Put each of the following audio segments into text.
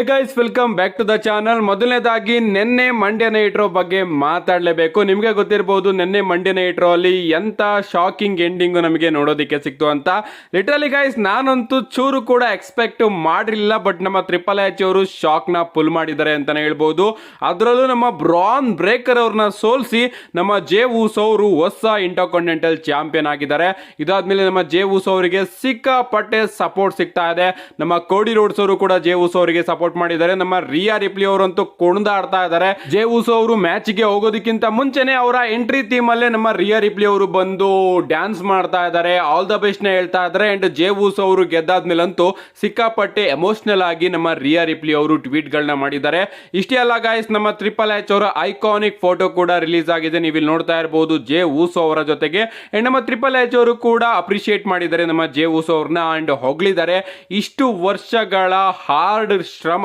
Hey guys welcome back to the channel ಮೊದಲನೇದಾಗಿ ನಿನ್ನೆ Mandya Nitro ಬಗ್ಗೆ ಮಾತಾಡಲೇಬೇಕು. ನಿಮಗೆ ಗೊತ್ತಿರಬಹುದು ನಿನ್ನೆ ಮಂಡ್ಯ ನೈಟ್ರೋ ಅಲ್ಲಿ ಎಂತ ಶಾಕಿಂಗ್ ಎಂಡಿಂಗ್ ನಮಗೆ ನೋಡೋದಕ್ಕೆ ಸಿಕ್ತು ಅಂತ. ಲಿಟ್ರಲಿ ಗೈಸ್ ನಾನಂತೂ ಚೂರು ಕೂಡ ಎಕ್ಸ್ಪೆಕ್ಟ್ ಮಾಡಿರಲಿಲ್ಲ ಬಟ್ ನಮ್ಮ ತ್ರಿಪಲ್ ಎಚ್ ಅವರು ಶಾಕ್ನ ಪುಲ್ ಮಾಡಿದ್ದಾರೆ ಅಂತಾನೆ ಹೇಳ್ಬೋದು. ಅದರಲ್ಲೂ ನಮ್ಮ ಬ್ರಾನ್ ಬ್ರೇಕರ್ ಅವ್ರನ್ನ ಸೋಲಿಸಿ ನಮ್ಮ ಜೆ ಊಸ್ ಅವರು ಹೊಸ ಇಂಟರ್ಕಾಂಟಿನೆಂಟಲ್ ಚಾಂಪಿಯನ್ ಆಗಿದ್ದಾರೆ. ಇದಾದ್ಮೇಲೆ ನಮ್ಮ ಜೆ ಊಸ್ ಅವರಿಗೆ ಸಿಕ್ಕಾಪಟ್ಟೆ ಸಪೋರ್ಟ್ ಸಿಗ್ತಾ ಇದೆ. ನಮ್ಮ ಕೋಡಿ ರೋಡ್ಸ್ ಅವರು ಕೂಡ ಜೆ ಊಸ್ ಅವರಿಗೆ ಸಪೋರ್ಟ್ ಮಾಡಿದ್ದಾರೆ. ನಮ್ಮ ರಿಯಾ ರಿಪ್ಲಿ ಅವರಂತೂ ಕುಣಿದಾಡ್ತಾ ಇದ್ದಾರೆ. ಜೇ ಉಸೋ ಅವರು ಮ್ಯಾಚ್ಗೆ ಹೋಗೋದಕ್ಕಿಂತ ಮುಂಚೆನೆ ಅವರ ಎಂಟ್ರಿ ಟೀಮ್ ಅಲ್ಲೇ ನಮ್ಮ ರಿಯಾ ರಿಪ್ಲಿ ಅವರು ಬಂದು ಡ್ಯಾನ್ಸ್ ಮಾಡ್ತಾ ಇದ್ದಾರೆ. ಆಲ್ ದ ಬೆಸ್ಟ್ನ ಹೇಳ್ತಾ ಇದ್ದಾರೆ. ಅಂಡ್ ಜೇ ಉಸೋ ಅವರು ಗೆದ್ದಾದ್ಮೇಲಂತೂ ಸಿಕ್ಕಾಪಟ್ಟೆ ಎಮೋಷನಲ್ ಆಗಿ ನಮ್ಮ ರಿಯಾ ರಿಪ್ಲಿ ಅವರು ಟ್ವೀಟ್ ಗಳನ್ನ ಮಾಡಿದ್ದಾರೆ. ಇಷ್ಟೇ ಅಲ್ಲ ಗಾಯಸ್ ನಮ್ಮ ಟ್ರಿಪಲ್ ಎಚ್ ಅವರ ಐಕಾನಿಕ್ ಫೋಟೋ ಕೂಡ ರಿಲೀಸ್ ಆಗಿದೆ. ನೀವು ಇಲ್ಲಿ ನೋಡ್ತಾ ಇರಬಹುದು ಜೆ ಉಸೋ ಅವರ ಜೊತೆಗೆ. ಅಂಡ್ ನಮ್ಮ ಟ್ರಿಪಲ್ ಎಚ್ ಅವರು ಕೂಡ ಅಪ್ರಿಶಿಯೇಟ್ ಮಾಡಿದ್ದಾರೆ ನಮ್ಮ ಜೆ ಉಸೋ ಅವ್ರನ್ನ. ಅಂಡ್ ಹೊಗಳಿದ್ದಾರೆ. ಇಷ್ಟು ವರ್ಷಗಳ ಹಾರ್ಡ್ ಶ್ರಮ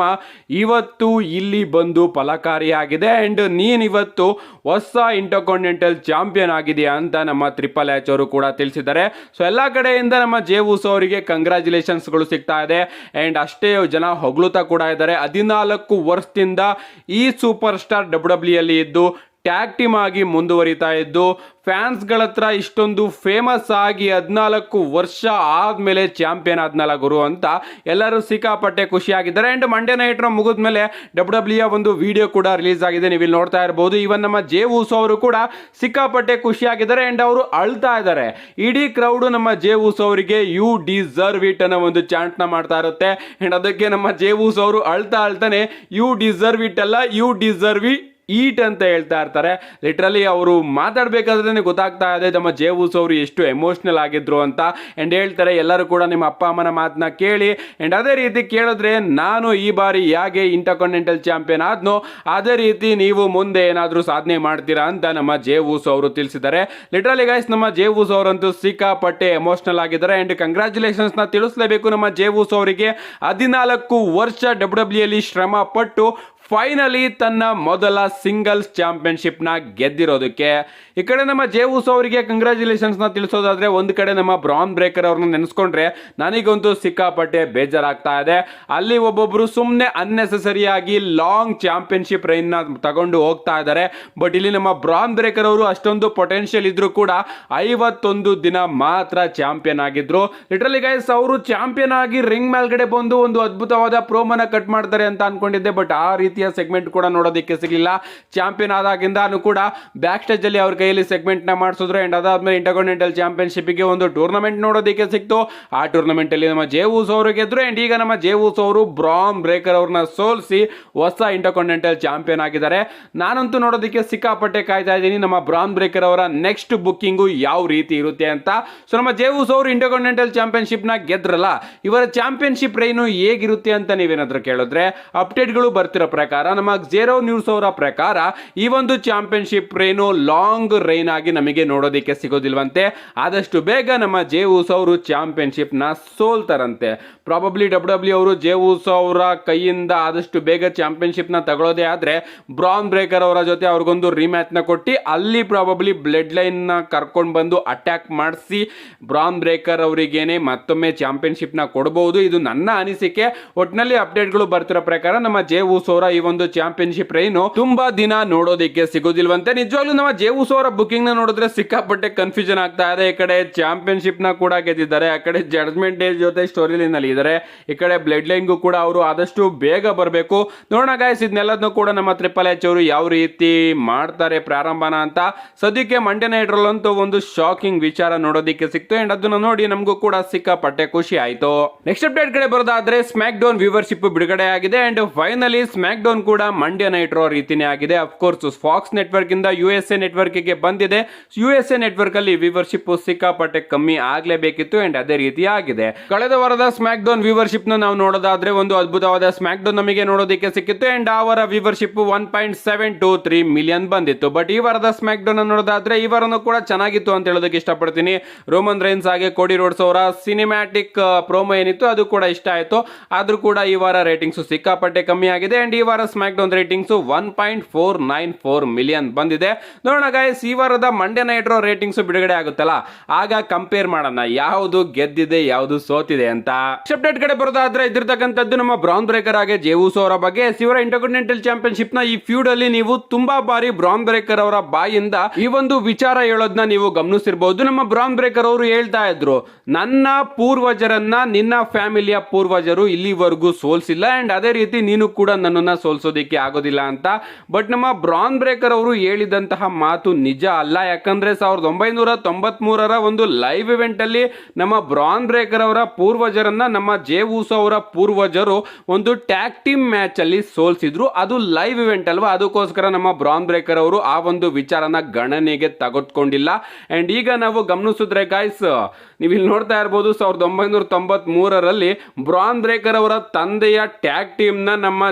ಇವತ್ತು ಇಲ್ಲಿ ಬಂದು ಫಲಕಾರಿಯಾಗಿದೆ. ಅಂಡ್ ನೀನು ಇವತ್ತು ಹೊಸ ಇಂಟರ್ಕಾಂಟಿನೆಂಟಲ್ ಚಾಂಪಿಯನ್ ಆಗಿದೆಯಾ ಅಂತ ನಮ್ಮ ತ್ರಿಪಲ್ ಎಚ್ ಅವರು ಕೂಡ ತಿಳಿಸಿದ್ದಾರೆ. ಸೊ ಎಲ್ಲ ಕಡೆಯಿಂದ ನಮ್ಮ ಜೆ ಊಸ್ ಅವರಿಗೆ ಕಂಗ್ರ್ಯಾಚುಲೇಷನ್ಸ್ಗಳು ಸಿಗ್ತಾ ಇದೆ. ಆ್ಯಂಡ್ ಅಷ್ಟೇ ಜನ ಹೊಗಳುತ್ತಾ ಕೂಡ ಇದ್ದಾರೆ. ಹದಿನಾಲ್ಕು ವರ್ಷದಿಂದ ಈ ಸೂಪರ್ ಸ್ಟಾರ್ ಡಬ್ಲ್ಯೂ ಡಬ್ಲ್ಯೂ ಅಲ್ಲಿ ಇದ್ದು ಟ್ಯಾಗ್ ಟೀಮ್ ಆಗಿ ಮುಂದುವರಿತಾ ಇದ್ದು ಫ್ಯಾನ್ಸ್ಗಳ ಹತ್ರ ಇಷ್ಟೊಂದು ಫೇಮಸ್ ಆಗಿ ಹದಿನಾಲ್ಕು ವರ್ಷ ಆದಮೇಲೆ ಚಾಂಪಿಯನ್ ಆದ್ನಲ್ಲ ಗುರು ಅಂತ ಎಲ್ಲರೂ ಸಿಕ್ಕಾಪಟ್ಟೆ ಖುಷಿಯಾಗಿದ್ದಾರೆ. ಆ್ಯಂಡ್ ಮಂಡ್ಯ ನೈಟ್ರ ಮುಗಿದ್ಮೇಲೆ ಡಬ್ಲ್ಯೂ ಡಬ್ಲ್ಯೂ ಒಂದು ವಿಡಿಯೋ ಕೂಡ ರಿಲೀಸ್ ಆಗಿದೆ. ನೀವು ಇಲ್ಲಿ ನೋಡ್ತಾ ಇರ್ಬೋದು. ಇವನ್ ನಮ್ಮ ಜೆ ಊಸೋ ಅವರು ಕೂಡ ಸಿಕ್ಕಾಪಟ್ಟೆ ಖುಷಿಯಾಗಿದ್ದಾರೆ. ಆ್ಯಂಡ್ ಅವರು ಅಳ್ತಾ ಇದ್ದಾರೆ. ಇಡೀ ಕ್ರೌಡು ನಮ್ಮ ಜೆ ಊಸೋ ಅವರಿಗೆ ಯು ಡಿಸರ್ವ್ ಇಟ್ ಅನ್ನೋ ಒಂದು ಚಾಂಟ್ನ ಮಾಡ್ತಾ ಇರುತ್ತೆ. ಆ್ಯಂಡ್ ಅದಕ್ಕೆ ನಮ್ಮ ಜೆ ಊಸೋ ಅವರು ಅಳ್ತಾ ಅಳ್ತಾನೆ ಯು ಡಿಸರ್ವ್ ಇಟ್ ಅಲ್ಲ ಯು ಡಿಸರ್ವ್ ಇ ಈಟ್ ಅಂತ ಹೇಳ್ತಾ ಇರ್ತಾರೆ. ಲಿಟ್ರಲಿ ಅವರು ಮಾತಾಡಬೇಕಾದ್ರೆ ಗೊತ್ತಾಗ್ತಾ ಇದೆ ನಮ್ಮ ಜೇವೂಸ್ ಅವರು ಎಷ್ಟು ಎಮೋಷ್ನಲ್ ಆಗಿದ್ರು ಅಂತ. ಆ್ಯಂಡ್ ಹೇಳ್ತಾರೆ, ಎಲ್ಲರೂ ಕೂಡ ನಿಮ್ಮ ಅಪ್ಪ ಅಮ್ಮನ ಮಾತನ್ನ ಕೇಳಿ. ಆ್ಯಂಡ್ ಅದೇ ರೀತಿ ಕೇಳಿದ್ರೆ, ನಾನು ಈ ಬಾರಿ ಹೇಗೆ ಇಂಟರ್ಕಾಂಟಿನೆಂಟಲ್ ಚಾಂಪಿಯನ್ ಆದ್ನೋ, ಅದೇ ರೀತಿ ನೀವು ಮುಂದೆ ಏನಾದರೂ ಸಾಧನೆ ಮಾಡ್ತೀರಾ ಅಂತ ನಮ್ಮ ಜೇವೂಸ್ ಅವರು ತಿಳಿಸಿದ್ದಾರೆ. ಲಿಟ್ರಲಿ ಗೈಸ್ ನಮ್ಮ ಜೇವೂಸ್ ಅವರಂತೂ ಸಿಕ್ಕಾಪಟ್ಟೆ ಎಮೋಷ್ನಲ್ ಆಗಿದ್ದಾರೆ. ಆ್ಯಂಡ್ ಕಂಗ್ರ್ಯಾಚುಲೇಷನ್ಸ್ನ ತಿಳಿಸಲೇಬೇಕು ನಮ್ಮ ಜೇವೂಸ್ ಅವರಿಗೆ. ಹದಿನಾಲ್ಕು ವರ್ಷ ಡಬ್ಲ್ಯೂ ಡಬ್ಲ್ಯೂಲಿ ಶ್ರಮ ಪಟ್ಟು ಫೈನಲಿ ತನ್ನ ಮೊದಲ ಸಿಂಗಲ್ಸ್ ಚಾಂಪಿಯನ್ಶಿಪ್ನ ಗೆದ್ದಿರೋದಕ್ಕೆ. ಈ ಕಡೆ ನಮ್ಮ ಜೇವೂಸ್ ಅವರಿಗೆ ಕಂಗ್ರ್ಯಾಚುಲೇಷನ್ಸ್ನ ತಿಳಿಸೋದಾದ್ರೆ ಒಂದು ಕಡೆ ನಮ್ಮ ಬ್ರಾನ್ ಬ್ರೇಕರ್ ಅವ್ರನ್ನ ನೆನೆಸ್ಕೊಂಡ್ರೆ ನನಗಂತೂ ಸಿಕ್ಕಾಪಟ್ಟೆ ಬೇಜಾರಾಗ್ತಾ ಇದೆ. ಅಲ್ಲಿ ಒಬ್ಬೊಬ್ಬರು ಸುಮ್ಮನೆ ಅನ್ನೆಸೆಸರಿಯಾಗಿ ಲಾಂಗ್ ಚಾಂಪಿಯನ್ಶಿಪ್ ರೈನ್ನ ತಗೊಂಡು ಹೋಗ್ತಾ ಇದ್ದಾರೆ. ಬಟ್ ಇಲ್ಲಿ ನಮ್ಮ ಬ್ರಾನ್ ಬ್ರೇಕರ್ ಅವರು ಅಷ್ಟೊಂದು ಪೊಟೆನ್ಷಿಯಲ್ ಇದ್ರು ಕೂಡ ಐವತ್ತೊಂದು ದಿನ ಮಾತ್ರ ಚಾಂಪಿಯನ್ ಆಗಿದ್ರು. ಲಿಟ್ರಲಿ ಗೈಸ್ ಅವರು ಚಾಂಪಿಯನ್ ಆಗಿ ರಿಂಗ್ ಮೇಲ್ಗಡೆ ಬಂದು ಒಂದು ಅದ್ಭುತವಾದ ಪ್ರೋಮನ ಕಟ್ ಮಾಡ್ತಾರೆ ಅಂತ ಅನ್ಕೊಂಡಿದ್ದೆ. ಬಟ್ ಆ ರೀತಿಯ ಸೆಗ್ಮೆಂಟ್ ಕೂಡ ನೋಡೋದಕ್ಕೆ ಸಿಗಲಿಲ್ಲ. ಚಾಂಪಿಯನ್ ಆದಾಗಿಂದಾನು ಕೂಡ ಬ್ಯಾಕ್ ಸ್ಟೇಜ್ ಅಲ್ಲಿ ಅವ್ರ ಕೈಯಲ್ಲಿ ಸೆಗ್ಮೆಂಟ್ನ ಮಾಡಿಸಿದ್ರು. ಅಂಡ್ ಅದಾದ್ಮೇಲೆ ಇಂಟರ್ಕಾಂಟಿನೆಂಟಲ್ ಚಾಂಪಿಯನ್ಶಿಪ್ಗೆ ಒಂದು ಟೂರ್ನಮೆಂಟ್ ನೋಡೋದಕ್ಕೆ ಸಿಕ್ತು. ಆ ಟೂರ್ನಮೆಂಟ್ ಅಲ್ಲಿ ನಮ್ಮ ಜೇವೂಸ್ ಅವರು ಗೆದ್ರು. ಅಂಡ್ ಈಗ ನಮ್ಮ ಜೇವೂಸ್ ಅವರು ಬ್ರಾಮ್ ಬ್ರೇಕರ್ ಅವ್ರನ್ನ ಸೋಲಿಸಿ ಹೊಸ ಇಂಟರ್ಕಾಂಟಿನೆಂಟಲ್ ಚಾಂಪಿಯನ್ ಆಗಿದ್ದಾರೆ. ನಾನಂತೂ ನೋಡೋದಕ್ಕೆ ಸಿಕ್ಕಾಪಟ್ಟೆ ಕಾಯ್ತಾ ಇದ್ದೀನಿ. ನಮ್ಮ ಬ್ರಾಮ್ ಬ್ರೇಕರ್ ಅವರ ನೆಕ್ಸ್ಟ್ ಬುಕ್ಕಿಂಗು ಯಾವ ರೀತಿ ಇರುತ್ತೆ ಅಂತ. ಸೊ ನಮ್ಮ ಜೇವೂಸ್ ಅವರು ಇಂಟರ್ಕಾಂಟಿನೆಂಟಲ್ ಚಾಂಪಿಯನ್ಶಿಪ್ನ ಗೆದ್ರಲ್ಲ. ಇವರ ಚಾಂಪಿಯನ್ಶಿಪ್ ರೈನು ಹೇಗಿರುತ್ತೆ ಅಂತ ನೀವೇನಾದ್ರೂ ಕೇಳಿದ್ರೆ ಅಪ್ಡೇಟ್ಗಳು ಬರ್ತಿರೋ ಪ್ರಕಾರ ನಮ್ಮ ಜೇರೋ ನ್ಯೂಸ್ ಅವರ ಪ್ರಕಾರ, ಈ ಒಂದು ಚಾಂಪಿಯನ್ಶಿಪ್ ರೇನು ಲಾಂಗ್ ರೈನ್ ಆಗಿ ನಮಗೆ ನೋಡೋದಕ್ಕೆ ಸಿಗೋದಿಲ್ವಂತೆ. ಆದಷ್ಟು ಬೇಗ ನಮ್ಮ ಜೆ ಊಸ್ ಅವರು ಚಾಂಪಿಯನ್ಶಿಪ್ನ ಸೋಲ್ತಾರಂತೆ. ಪ್ರಾಬಬ್ಲಿ ಡಬ್ಲ್ಯೂ ಡಬ್ಲ್ಯೂ ಅವರು ಜೆ ಊಸ್ ಅವರ ಕೈಯಿಂದ ಆದಷ್ಟು ಬೇಗ ಚಾಂಪಿಯನ್ಶಿಪ್ನ ತಗೊಳ್ಳೋದೇ ಆದ್ರೆ ಬ್ರಾನ್ ಬ್ರೇಕರ್ ಅವರ ಜೊತೆ ಅವ್ರಿಗೊಂದು ರಿಮ್ಯಾಚ್ನ ಕೊಟ್ಟು, ಅಲ್ಲಿ ಪ್ರಾಬಬ್ಲಿ ಬ್ಲಡ್ ಲೈನ್ನ ಕರ್ಕೊಂಡು ಬಂದು ಅಟ್ಯಾಕ್ ಮಾಡಿಸಿ ಬ್ರಾನ್ ಬ್ರೇಕರ್ ಅವರಿಗೇನೆ ಮತ್ತೊಮ್ಮೆ ಚಾಂಪಿಯನ್ಶಿಪ್ನ ಕೊಡಬಹುದು ಇದು ನನ್ನ ಅನಿಸಿಕೆ. ಒಟ್ಟಿನಲ್ಲಿ ಅಪ್ಡೇಟ್ಗಳು ಬರ್ತಿರೋ ಪ್ರಕಾರ, ನಮ್ಮ ಜೆ ಊಸೋರ ಈ ಒಂದು ಚಾಂಪಿಯನ್ಶಿಪ್ ರೈನು ತುಂಬಾ ದಿನ ನೋಡೋದಿಕ್ಕೆ ಸಿಗೋದಿಲ್ವಂತೆ. ನಿಜವಾಗ್ಲೂ ನಮ್ಮ ಜೇವುಸ್ ಅವರ ಬುಕಿಂಗ್ನ ನೋಡಿದ್ರೆ ಸಿಕ್ಕಾಪಟ್ಟೆ ಕನ್ಫ್ಯೂಷನ್ ಆಗ್ತಾ ಇದೆ. ಈ ಕಡೆ ಚಾಂಪಿಯನ್ಶಿಪ್ನ ಕೂಡ ಗೆದ್ದಿದ್ದಾರೆ, ಆ ಕಡೆ ಜಡ್ಜ್ಮೆಂಟ್ ಡೇ ಜೊತೆ ಸ್ಟೋರಿ ಲೈನ್ ಅಲ್ಲಿ ಇದ್ದಾರೆ. ಈ ಕಡೆ ಬ್ಲಡ್ ಲೈನ್ಗೂ ಕೂಡ ಅವರು ಆದಷ್ಟು ಬೇಗ ಬರಬೇಕು. ನೋಡೋಣ ಗಾಯಸ್ ಇದನ್ನೆಲ್ಲದನ್ನು ಕೂಡ ನಮ್ಮ ತ್ರಿಪಲ್ ಎಚ್ ಅವರು ಯಾವ ರೀತಿ ಮಾಡ್ತಾರೆ ಪ್ರಾರಂಭನ ಅಂತ. ಸದ್ಯಕ್ಕೆ ಮಂಡ್ಯ ನೈಟ್ರಲ್ಲಂತೂ ಒಂದು ಶಾಕಿಂಗ್ ವಿಚಾರ ನೋಡೋದಿಕ್ಕೆ ಸಿಕ್ತು. ಅಂಡ್ ಅದನ್ನ ನೋಡಿ ನಮಗೂ ಕೂಡ ಸಿಕ್ಕಾಪಟ್ಟೆ ಖುಷಿ ಆಯ್ತು. ನೆಕ್ಸ್ಟ್ ಅಪ್ಡೇಟ್ ಕಡೆ ಬರೋದಾದ್ರೆ ಸ್ಮ್ಯಾಕ್ ಡೌನ್ ವ್ಯೂವರ್ಶಿಪ್ ಬಿಡುಗಡೆ ಆಗಿದೆ ಅಂಡ್ ಫೈನಲಿ ಸ್ಮ್ಯಾಕ್ ಡೌನ್ ಕೂಡ ಮಂಡ್ಯ ನೈಟ್ರೋ ರೀತಿನೇ ಆಗಿದೆ. ಅಫ್ಕೋರ್ಸ್ ಫಾಕ್ಸ್ ನೆಟ್ವರ್ಕ್ ಇಂದ ಯು ಎಸ್ ಎ ನೆಟ್ವರ್ಕ್ಗೆ ಬಂದಿದೆ. ಯು ಎಸ್ ಎ ನೆಟ್ವರ್ಕ್ ಅಲ್ಲಿ ವಿವರ್ಶಿಪ್ ಸಿಕ್ಕಾಪಟ್ಟೆ ಕಮ್ಮಿ ಆಗ್ಲೇಬೇಕಿತ್ತು ಅಂಡ್ ಅದೇ ರೀತಿ ಆಗಿದೆ. ಕಳೆದ ವಾರದ ಸ್ಮ್ಯಾಕ್ ಡೌನ್ ವಿವರ್ಶಿಪ್ನ ನಾವು ನೋಡೋದಾದ್ರೆ ಒಂದು ಅದ್ಭುತವಾದ ಸ್ಮ್ಯಾಕ್ ಡೌನ್ ನಮಗೆ ನೋಡೋದಕ್ಕೆ ಸಿಕ್ಕಿತ್ತು ಅಂಡ್ ಅವರ viewership one point seven two three million ಬಂದಿತ್ತು. ಬಟ್ ಈ ವಾರದ ಸ್ಮ್ಯಾಕ್ ಡೌನ್ ನೋಡೋದಾದ್ರೆ ಈ ವಾರನೂ ಕೂಡ ಚೆನ್ನಾಗಿತ್ತು ಅಂತ ಹೇಳೋದಕ್ಕೆ ಇಷ್ಟಪಡ್ತೀನಿ. ರೋಮನ್ ರೈನ್ಸ್ ಹಾಗೆ ಕೋಡಿ ರೋಡ್ಸ್ ಅವರ ಸಿನಿಮ್ಯಾಟಿಕ್ ಪ್ರೋಮೋ ಏನಿತ್ತು ಅದು ಕೂಡ ಇಷ್ಟ ಆಯಿತು. ಆದ್ರೂ ಕೂಡ ಈ ವಾರ ರೇಟಿಂಗ್ಸ್ ಸಿಕ್ಕಾಪಟ್ಟೆ ಕಮ್ಮಿ ಆಗಿದೆ ಅಂಡ್ ಈ ವಾರ SmackDown ratings one point four nine four million ಬಂದಿದೆ. ನೋಡೋಣ ಗಾಯಸ್ ಈ ವಾರದ ಮಂಡ್ಯ ನೈಟ್ ರೋ ರೇಟಿಂಗ್ಸ್ ಬಿಡುಗಡೆ ಆಗುತ್ತಲ್ಲ? ಆಗ ಕಂಪೇರ್ ಮಾಡೋಣ. ಯಾವುದು ಗೆದ್ದಿದೆ, ಯಾವುದು ಸೋತಿದೆ ಅಂತ. ಅಪ್ಡೇಟ್ ಕಡೆ ಬರೋದಾದ್ರೆ, ಇದ್ದಿರ್ತಕ್ಕಂಥದ್ದು ನಮ್ಮ ಬ್ರೌನ್ ಬ್ರೇಕರ್ ಆಗಿ ಜೇವುಸೋ ಅವರ ಬಗ್ಗೆ. ಸಿವರ ಇಂಟರ್ಕಾಂಟಿನೆಂಟಲ್ ಚಾಂಪಿಯನ್ಶಿಪ್ನ ಈ ಫ್ಯೂಡ್ ಅಲ್ಲಿ ನೀವು ತುಂಬಾ ಬಾರಿ ಬ್ರೌನ್ ಬ್ರೇಕರ್ ಅವರ ಬಾಯಿಂದ ಈ ಒಂದು ವಿಚಾರ ಹೇಳೋದನ್ನ ನೀವು ಗಮನಿಸಿರ್ಬಹುದು ನಮ್ಮ ಬ್ರೌನ್ ಬ್ರೇಕರ್ ಅವರು ಹೇಳ್ತಾ ಇದ್ರು, ನನ್ನ ಪೂರ್ವಜರನ್ನ ನಿನ್ನ ಫ್ಯಾಮಿಲಿಯ ಪೂರ್ವಜರು ಇಲ್ಲಿವರೆಗೂ ಸೋಲ್ಸಿಲ್ಲ ಅಂಡ್ ಅದೇ ರೀತಿ ನೀನು ಕೂಡ ನನ್ನನ್ನ ಸೋಲ್ಸೋದಿಕ್ಕೆ ಆಗೋದಿಲ್ಲ ಅಂತ. ಬಟ್ ನಮ್ಮ ಬ್ರಾನ್ ಬ್ರೇಕರ್ ಅವರು ಹೇಳಿದಂತಹ ಮಾತು ನಿಜ ಅಲ್ಲ. ಯಾಕಂದ್ರೆ ಸಾವಿರದ ಒಂಬೈನೂರ ತೊಂಬತ್ ಮೂರರ ಒಂದು ಲೈವ್ ಇವೆಂಟ್ ಅಲ್ಲಿ ನಮ್ಮ ಬ್ರಾನ್ ಬ್ರೇಕರ್ ಅವರ ಪೂರ್ವಜರನ್ನ, ನಮ್ಮ ಜೇ ಊಸೋ ಅವರ ಪೂರ್ವಜರು ಒಂದು ಟ್ಯಾಗ್ ಟೀಮ್ ಮ್ಯಾಚ್ ಅಲ್ಲಿ ಸೋಲ್ಸಿದ್ರು. ಅದು ಲೈವ್ ಇವೆಂಟ್ ಅಲ್ವಾ? ಅದಕ್ಕೋಸ್ಕರ ನಮ್ಮ ಬ್ರಾನ್ ಬ್ರೇಕರ್ ಅವರು ಆ ಒಂದು ವಿಚಾರನ ಗಣನೆಗೆ ತಗೊತ್ಕೊಂಡಿಲ್ಲ. ಅಂಡ್ ಈಗ ನಾವು ಗಮನಿಸಿದ್ರೆ ಗಾಯ್ಸ್ ನೀವು ಇಲ್ಲಿ ನೋಡ್ತಾ ಇರ್ಬೋದು ಸಾವಿರದ ಒಂಬೈನೂರ ತೊಂಬತ್ ಮೂರರಲ್ಲಿ ಬ್ರಾನ್ ಬ್ರೇಕರ್ ಅವರ ತಂದೆಯ ಟ್ಯಾಗ್ ಟೀಮ್ನ ನಮ್ಮ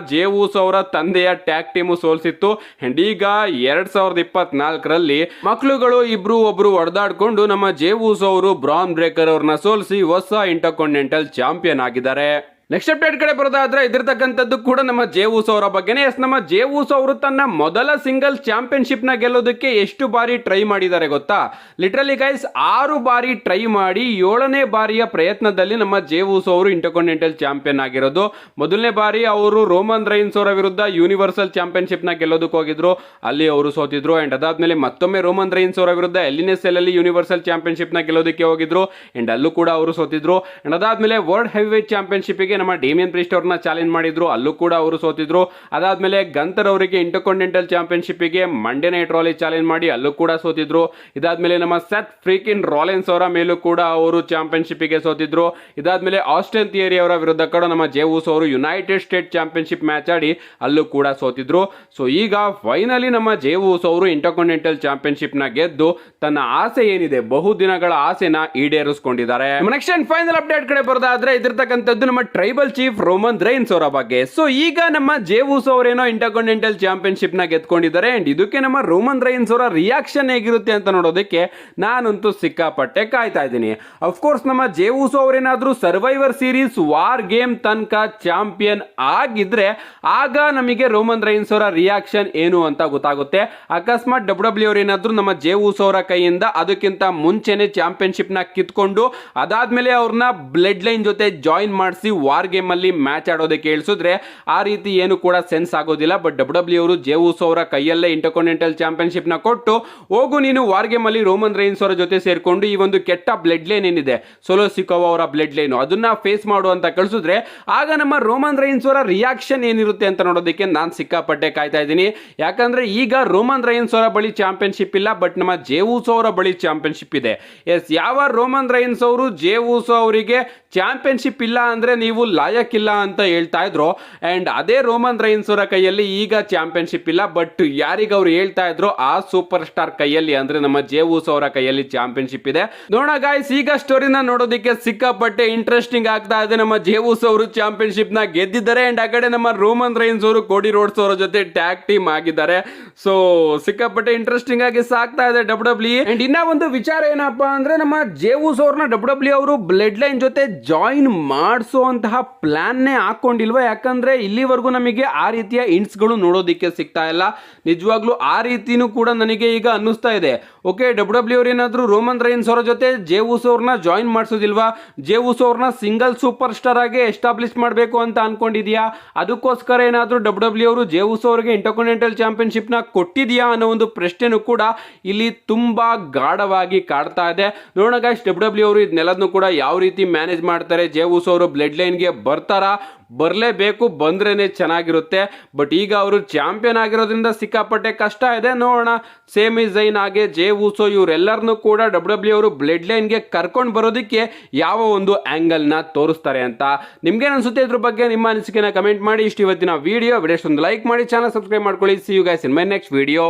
ಜೇವೂಸ್ ಅವರ ತಂದೆಯ ಟ್ಯಾಗ್ ಟೀಮ್ ಸೋಲ್ಸಿತ್ತು. ಅಂಡ್ ಈಗ ಎರಡ್ ಸಾವಿರದ ಇಪ್ಪತ್ನಾಲ್ಕರಲ್ಲಿ ಮಕ್ಕಳುಗಳು ಇಬ್ರು ಒಬ್ರು ಹೊಡೆದಾಡ್ಕೊಂಡು ನಮ್ಮ ಜೇವೂಸ್ ಅವರು ಬ್ರಾನ್ ಬ್ರೇಕರ್ ಅವ್ರನ್ನ ಸೋಲಿಸಿ ಹೊಸ ಇಂಟರ್ಕಾಂಟಿನೆಂಟಲ್ ಚಾಂಪಿಯನ್ ಆಗಿದ್ದಾರೆ. ನೆಕ್ಸ್ಟ್ ಅಪ್ಡೇಟ್ ಕಡೆ ಬರೋದಾದ್ರೆ ಇದಿರ್ತಕ್ಕಂಥದ್ದು ಕೂಡ ನಮ್ಮ ಜೇವೂಸ್ ಅವರ ಬಗ್ಗೆನೇ. ಎಸ್ ನಮ್ಮ ಜೇವೂಸ್ ಅವರು ತನ್ನ ಮೊದಲ ಸಿಂಗಲ್ ಚಾಂಪಿಯನ್ಶಿಪ್ನ ಗೆಲ್ಲೋದಕ್ಕೆ ಎಷ್ಟು ಬಾರಿ ಟ್ರೈ ಮಾಡಿದ್ದಾರೆ ಗೊತ್ತಾ? ಲಿಟ್ರಲಿ ಗೈಸ್ ಆರು ಬಾರಿ ಟ್ರೈ ಮಾಡಿ ಏಳನೇ ಬಾರಿಯ ಪ್ರಯತ್ನದಲ್ಲಿ ನಮ್ಮ ಜೇವೂಸ್ ಅವರು ಇಂಟರ್ಕಾಂಟಿನೆಂಟಲ್ ಚಾಂಪಿಯನ್ ಆಗಿರೋದು. ಮೊದಲನೇ ಬಾರಿ ಅವರು ರೋಮನ್ ರೈನ್ಸ್ ಅವರ ವಿರುದ್ಧ ಯೂನಿವರ್ಸಲ್ ಚಾಂಪಿಯನ್ಶಿಪ್ನ ಗೆಲ್ಲೋದಕ್ಕೆ ಹೋಗಿದ್ರು. ಅಲ್ಲಿ ಅವರು ಸೋತಿದ್ರು ಅಂಡ್ ಅದಾದಮೇಲೆ ಮತ್ತೊಮ್ಮೆ ರೋಮನ್ ರೈನ್ಸ್ ಅವರ ವಿರುದ್ಧ ಎಲ್ಲಿ ಎಸ್ ಎಲ್ ಅಲ್ಲಿ ಯೂನಿವರ್ಸಲ್ ಚಾಂಪಿಯನ್ಶಿಪ್ನ ಗೆಲ್ಲೋದಕ್ಕೆ ಹೋಗಿದ್ರು. ಅಂಡ್ ಅಲ್ಲೂ ಕೂಡ ಅವರು ಸೋತಿದ್ರು. ಅಂಡ್ ಅದಾದ್ಮೇಲೆ ವರ್ಲ್ಡ್ ಹೆವಿವೇಟ್ ಚಾಂಪಿಯನ್ಶಿಪ್ಗೆ ನಮ್ಮ ಡೇಮಿಯನ್ ಪ್ರಿಸ್ಟ್ ಅವ್ರನ್ನ ಚಾಲೆಂಜ್ ಮಾಡಿದ್ರು, ಅಲ್ಲೂ ಕೂಡ ಅವರು ಸೋತಿದ್ರು. ಅದಾದ್ಮೇಲೆ ಗಂತರ್ ಅವರಿಗೆ ಇಂಟರ್ಕಾಂಟಿನೆಂಟಲ್ ಚಾಂಪಿಯನ್ಶಿಪ್ಗೆ ಮಂಡೇ ನೈಟ್ ರಾಲಿ ಚಾಲೆಂಜ್ ಮಾಡಿ ಅಲ್ಲೂ ಕೂಡ ಸೋತಿದ್ರು. ಇದಾದ್ಮೇಲೆ ನಮ್ಮ ಸೆತ್ ಫ್ರೀಕಿನ್ ರಾಲೆನ್ಸ್ ಅವರ ಮೇಲೂ ಕೂಡ ಅವರು ಚಾಂಪಿಯನ್ಶಿಪ್ಗೆ ಸೋತಿದ್ರು. ಇದಾದ್ಮೇಲೆ ಆಸ್ಟನ್ ಥಿಯರಿ ಅವರ ವಿರುದ್ಧ ಕೂಡ ನಮ್ಮ ಜೇವೂಸ್ ಅವರು ಯುನೈಟೆಡ್ ಸ್ಟೇಟ್ ಚಾಂಪಿಯನ್ಶಿಪ್ ಮ್ಯಾಚ್ ಆಡಿ ಅಲ್ಲೂ ಕೂಡ ಸೋತಿದ್ರು. ಸೊ ಈಗ ಫೈನಲಿ ನಮ್ಮ ಜೇವೂಸ್ ಅವರು ಇಂಟರ್ಕಾಂಟಿನೆಂಟಲ್ ಚಾಂಪಿಯನ್ಶಿಪ್ನ ಗೆದ್ದು ತನ್ನ ಆಸೆ ಏನಿದೆ, ಬಹುದಿನಗಳ ಆಸೆನ ಈಡೇರಿಸಿಕೊಂಡಿದ್ದಾರೆ. ನೆಕ್ಸ್ಟ್ ಫೈನಲ್ ಅಪ್ಡೇಟ್ ಕಡೆ ಬರೋದಾದ್ರೆ ಇದಿರ್ತಕ್ಕಂಥದ್ದು ನಮ್ಮ ಟ್ರೈಬಲ್ ಚೀಫ್ ರೋಮನ್ ರೈನ್ಸ್ ಅವರ ಬಗ್ಗೆ. ಸೊ ಈಗ ನಮ್ಮ ಜೇವೂಸ್ ಅವರೇನೋ ಇಂಟರ್ಕಾಂಟಿನೆಂಟಲ್ ಚಾಂಪಿಯನ್ಶಿಪ್ನ ಗೆದ್ಕೊಂಡಿದ್ದಾರೆ ಅಂಡ್ ಇದಕ್ಕೆ ನಮ್ಮ ರೋಮನ್ ರೈನ್ಸ್ ಅವರ ರಿಯಾಕ್ಷನ್ ಹೇಗಿರುತ್ತೆ ಅಂತ ನೋಡೋದಕ್ಕೆ ನಾನಂತೂ ಸಿಕ್ಕಾಪಟ್ಟೆ ಕಾಯ್ತಾ ಇದ್ದೀನಿ. ಅಫ್ಕೋರ್ಸ್ ನಮ್ಮ ಜೇವೂಸ್ ಅವರೇನಾದ್ರೂ ಸರ್ವೈವರ್ ಸೀರೀಸ್ ವಾರ್ ಗೇಮ್ ತನಕ ಚಾಂಪಿಯನ್ ಆಗಿದ್ರೆ ಆಗ ನಮಗೆ ರೋಮನ್ ರೈನ್ಸ್ ಅವರ ರಿಯಾಕ್ಷನ್ ಏನು ಅಂತ ಗೊತ್ತಾಗುತ್ತೆ. ಅಕಸ್ಮಾತ್ ಡಬ್ಲ್ಯೂ ಡಬ್ಲ್ಯೂ ಅವ್ರ ಏನಾದ್ರೂ ನಮ್ಮ ಜೇವೂಸ್ ಅವರ ಕೈಯಿಂದ ಅದಕ್ಕಿಂತ ಮುಂಚೆನೆ ಚಾಂಪಿಯನ್ಶಿಪ್ನ ಕಿತ್ಕೊಂಡು ಅದಾದ್ಮೇಲೆ ಅವ್ರನ್ನ ಬ್ಲಡ್ ಲೈನ್ ಜೊತೆ ಜಾಯಿನ್ ಮಾಡಿಸಿ ವಾರ್ ಗೇಮ್ ಅಲ್ಲಿ ಮ್ಯಾಚ್ ಆಡೋದಕ್ಕೆ ಹೇಳಿಸಿದ್ರೆ ಆ ರೀತಿ ಏನು ಕೂಡ ಸೆನ್ಸ್ ಆಗೋದಿಲ್ಲ. ಬಟ್ ಡಬ್ಲ್ಯೂ ಡಬ್ಲ್ಯೂ ಅವರು ಜೇವೂಸ್ ಅವರ ಕೈಯಲ್ಲೇ ಇಂಟರ್ಕಾಂಟಿನೆಂಟಲ್ ಚಾಂಪಿಯನ್ಶಿಪ್ನ ಕೊಟ್ಟು ಹೋಗು ನೀನು ವಾರ್ ಗೇಮ್ ಅಲ್ಲಿ ರೋಮನ್ ರೈನ್ಸ್ ಅವರ ಜೊತೆ ಸೇರಿಕೊಂಡು ಈ ಒಂದು ಕೆಟ್ಟ ಬ್ಲಡ್ ಲೈನ್ ಏನಿದೆ? ಸೋಲೋ ಸಿಕೋವ ಅವರ ಬ್ಲಡ್ ಲೈನ್ ಅದನ್ನ ಫೇಸ್ ಮಾಡು ಅಂತ ಕಳಿಸಿದ್ರೆ ಆಗ ನಮ್ಮ ರೋಮನ್ ರೈನ್ಸ್ ಅವರ ರಿಯಾಕ್ಷನ್ ಏನಿರುತ್ತೆ ಅಂತ ನೋಡೋದಕ್ಕೆ ನಾನು ಸಿಕ್ಕಾಪಟ್ಟೆ ಕಾಯ್ತಾ ಇದ್ದೀನಿ. ಯಾಕಂದ್ರೆ ಈಗ ರೋಮನ್ ರೈನ್ಸ್ ಅವರ ಬಳಿ ಚಾಂಪಿಯನ್ಶಿಪ್ ಇಲ್ಲ ಬಟ್ ನಮ್ಮ ಜೇವೂಸ್ ಅವರ ಬಳಿ ಚಾಂಪಿಯನ್ಶಿಪ್ ಇದೆ. ಎಸ್ ಯಾವ ರೋಮನ್ ರೈನ್ಸ್ ಅವರು ಜೇವೂಸ್ ಅವರಿಗೆ ಚಾಂಪಿಯನ್ಶಿಪ್ ಇಲ್ಲ ಅಂದ್ರೆ ನೀವು ಲಾಯಕ್ ಇಲ್ಲ ಅಂತ ಹೇಳ್ತಾ ಇದ್ರು. ಅಂಡ್ ಅದೇ ರೋಮನ್ ರೈನ್ಸ್ ಅವರ ಕೈಯಲ್ಲಿ ಈಗ ಚಾಂಪಿಯನ್ಶಿಪ್ ಇಲ್ಲ. ಬಟ್ ಯಾರಿಗೆ ಅವ್ರು ಹೇಳ್ತಾ ಇದ್ರು? ಆ ಸೂಪರ್ ಸ್ಟಾರ್ ಕೈಯಲ್ಲಿ ಅಂದ್ರೆ ನಮ್ಮ ಜೇವೂಸ್ ಅವರ ಕೈಯಲ್ಲಿ ಚಾಂಪಿಯನ್ಶಿಪ್ ಇದೆ. ನೋಡೋಣ ಗಾಯ್ಸ್ ಈಗ ಸ್ಟೋರಿನ ನೋಡೋದಕ್ಕೆ ಸಿಕ್ಕಾಪಟ್ಟೆ ಇಂಟ್ರೆಸ್ಟಿಂಗ್ ಆಗ್ತಾ ಇದೆ. ನಮ್ಮ ಜೇವೂಸ್ ಅವರು ಚಾಂಪಿಯನ್ಶಿಪ್ನ ಗೆದ್ದಿದ್ದಾರೆ. ಅಂಡ್ ಆ ಕಡೆ ನಮ್ಮ ರೋಮನ್ ರೈನ್ಸ್ ಅವರು ಕೋಡಿ ರೋಡ್ಸ್ ಅವರ ಜೊತೆ ಟ್ಯಾಗ್ ಟೀಮ್ ಆಗಿದ್ದಾರೆ. ಸೊ ಸಿಕ್ಕಾಪಟ್ಟೆ ಇಂಟ್ರೆಸ್ಟಿಂಗ್ ಆಗಿ ಸಾಕ್ತಾ ಇದೆ ಡಬ್ಲ್ಯೂ ಡಬ್ಲ್ಯೂ ಅಂಡ್ ಇನ್ನ ಒಂದು ವಿಚಾರ ಏನಪ್ಪಾ ಅಂದ್ರೆ ನಮ್ಮ ಜೇವೂಸ್ ಅವ್ರನ್ನ ಡಬ್ಲ್ಯೂ ಡಬ್ಲ್ಯೂ ಅವರು ಬ್ಲಡ್ ಲೈನ್ ಜೊತೆ ಜಾಯಿನ್ ಮಾಡಿಸುವಂತಹ ಪ್ಲಾನ್ನೇ ಹಾಕೊಂಡಿಲ್ವಾ? ಯಾಕಂದ್ರೆ ಇಲ್ಲಿವರೆಗೂ ನಮಗೆ ಆ ರೀತಿಯ ಇಂಟ್ಸ್ಗಳು ನೋಡೋದಕ್ಕೆ ಸಿಗ್ತಾ ಇಲ್ಲ. ನಿಜವಾಗ್ಲೂ ಆ ರೀತಿನೂ ಕೂಡ ನನಗೆ ಈಗ ಅನ್ನಿಸ್ತಾ ಇದೆ. ಓಕೆ ಡಬ್ಲ್ಯೂ ಡಬ್ಲ್ಯೂ ಅವ್ರು ಏನಾದರೂ ರೋಮನ್ ರೈನ್ಸ್ ಅವರ ಜೊತೆ ಜೇವೂಸ್ ಅವ್ರನ್ನ ಜಾಯಿನ್ ಮಾಡಿಸೋದಿಲ್ವಾ? ಜೇವೂಸ್ ಅವ್ರನ್ನ ಸಿಂಗಲ್ ಸೂಪರ್ ಸ್ಟಾರ್ ಆಗಿ ಎಸ್ಟಾಬ್ಲಿಷ್ ಮಾಡಬೇಕು ಅಂತ ಅನ್ಕೊಂಡಿದ್ಯಾ? ಅದಕ್ಕೋಸ್ಕರ ಏನಾದರೂ ಡಬ್ಲ್ಯೂ ಡಬ್ಲ್ಯೂ ಅವರು ಜೇವೂಸ್ ಅವರಿಗೆ ಇಂಟರ್ಕಾಂಟಿನೆಂಟಲ್ ಚಾಂಪಿಯನ್ಶಿಪ್ನ ಕೊಟ್ಟಿದ್ಯಾ ಅನ್ನೋ ಒಂದು ಪ್ರಶ್ನೆನೂ ಕೂಡ ಇಲ್ಲಿ ತುಂಬಾ ಗಾಢವಾಗಿ ಕಾಡ್ತಾ ಇದೆ. ನೋಡೋಣ ಗಾಯ್ಸ್ ಡಬ್ಲ್ಯೂ ಡಬ್ಲ್ಯೂ ಅವರು ಇದನ್ನೆಲ್ಲದನ್ನು ಕೂಡ ಯಾವ ರೀತಿ ಮ್ಯಾನೇಜ್ ಮಾಡ್ತಾರೆ? ಜೇವೂಸ್ ಅವರು ಬ್ಲಡ್ ಲೈನ್ಗೆ ಬರ್ತಾರಾ? ಬರಲೇಬೇಕು ಬಂದ್ರೇ ಚೆನ್ನಾಗಿರುತ್ತೆ. ಬಟ್ ಈಗ ಅವರು ಚಾಂಪಿಯನ್ ಆಗಿರೋದ್ರಿಂದ ಸಿಕ್ಕಾಪಟ್ಟೆ ಕಷ್ಟ ಇದೆ. ನೋಡೋಣ. ಸೇಮಿ ಜೈನ್ ಹಾಗೆ ಜೇ ಊಸೋ ಇವರೆಲ್ಲರನ್ನೂ ಕೂಡ ಡಬ್ಲ್ಯೂ ಡಬ್ಲ್ಯೂ ಅವರು ಬ್ಲಡ್ ಲೈನ್ಗೆ ಕರ್ಕೊಂಡು ಬರೋದಕ್ಕೆ ಯಾವ ಒಂದು ಆ್ಯಂಗಲ್ನ ತೋರಿಸ್ತಾರೆ ಅಂತ ನಿಮ್ಗೇನು ಅನ್ಸುತ್ತೆ? ಇದ್ರ ಬಗ್ಗೆ ನಿಮ್ಮ ಅನಿಸಿಕೆನ ಕಮೆಂಟ್ ಮಾಡಿ. ಇಷ್ಟು ಇವತ್ತಿನ ವಿಡಿಯೋ ವಿಡಿಯೋಷ್ಟೊಂದು ಲೈಕ್ ಮಾಡಿ. ಚಾನಲ್ ಸಬ್ಸ್ಕ್ರೈಬ್ ಮಾಡ್ಕೊಳ್ಳಿ. See you guys in my next video